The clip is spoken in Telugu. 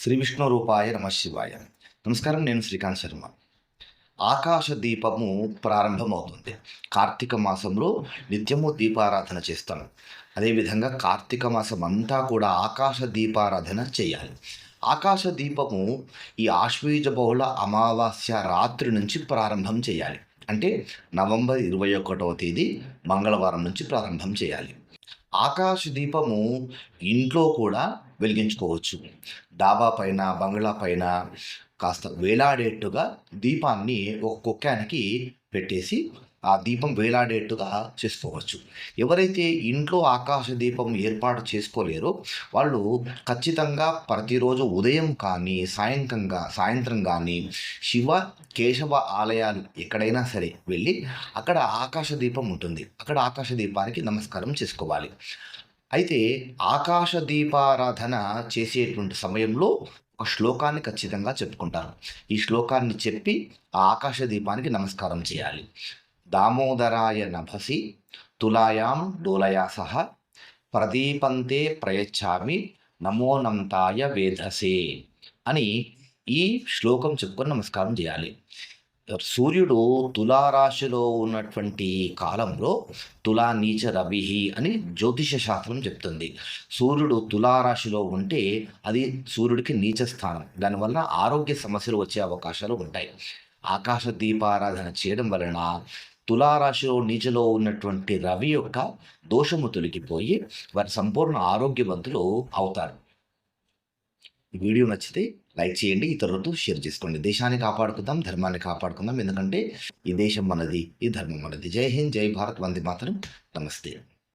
శ్రీ విష్ణు రూపాయ నమ శివాయ. నమస్కారం నేను శ్రీకాంత్ శర్మ. ఆకాశ దీపము ప్రారంభమవుతుంది. కార్తీక మాసంలో నిత్యము దీపారాధన చేస్తాను. అదేవిధంగా కార్తీక మాసం అంతా కూడా ఆకాశ దీపారాధన చేయాలి. ఆకాశ దీపము ఈ ఆశ్వీజ బహుళ అమావాస్య రాత్రి నుంచి ప్రారంభం చేయాలి. అంటే నవంబర్ ఇరవై ఒకటవ తేదీ మంగళవారం నుంచి ప్రారంభం చేయాలి. ఆకాశ దీపము ఇంట్లో కూడా వెలిగించుకోవచ్చు. డాబా పైన బంగ్లా పైన కాస్త వేలాడేట్టుగా దీపాన్ని ఒక కుక్కానికి పెట్టేసి ఆ దీపం వేలాడేట్టుగా చేసుకోవచ్చు. ఎవరైతే ఇంట్లో ఆకాశ దీపం ఏర్పాటు చేసుకోలేరో వాళ్ళు ఖచ్చితంగా ప్రతిరోజు ఉదయం కానీ సాయంత్రంగా సాయంత్రం కానీ శివ కేశవ ఆలయాలు ఎక్కడైనా సరే వెళ్ళి అక్కడ ఆకాశ దీపం ఉంటుంది. అక్కడ ఆకాశ దీపానికి నమస్కారం చేసుకోవాలి. అయితే ఆకాశ దీపారాధన చేసేటువంటి సమయంలో ఒక శ్లోకాన్ని ఖచ్చితంగా చెప్పుకుంటారు. ఈ శ్లోకాన్ని చెప్పి ఆ ఆకాశ దీపానికి నమస్కారం చేయాలి. దామోదరాయ నభసి తులాయాం డోలయా సహ ప్రదీపంతే ప్రయచ్చామి నమోనంతాయ వేధసే అని ఈ శ్లోకం చెప్పుకొని నమస్కారం చేయాలి. సూర్యుడు తులారాశిలో ఉన్నటువంటి కాలంలో తులా నీచ రవి అని జ్యోతిష శాస్త్రం చెప్తుంది. సూర్యుడు తులారాశిలో ఉంటే అది సూర్యుడికి నీచ స్థానం. దానివల్ల ఆరోగ్య సమస్యలు వచ్చే అవకాశాలు ఉంటాయి. ఆకాశ దీపారాధన చేయడం వలన తులారాశిలో నీచలో ఉన్నటువంటి రవి యొక్క దోషము తొలగిపోయి వారి సంపూర్ణ ఆరోగ్యవంతులు అవుతారు. వీడియో నచ్చితే లైక్ చేయండి ఇతరులతో షేర్ చేసుకోండి. దేశాన్ని కాపాడుకుందాం ధర్మాన్ని కాపాడుకుందాం. ఎందుకంటే ఈ దేశం మనది ఈ ధర్మం మనది. జై హింద్ జై భారత్ వందే మాత్రం. నమస్తే.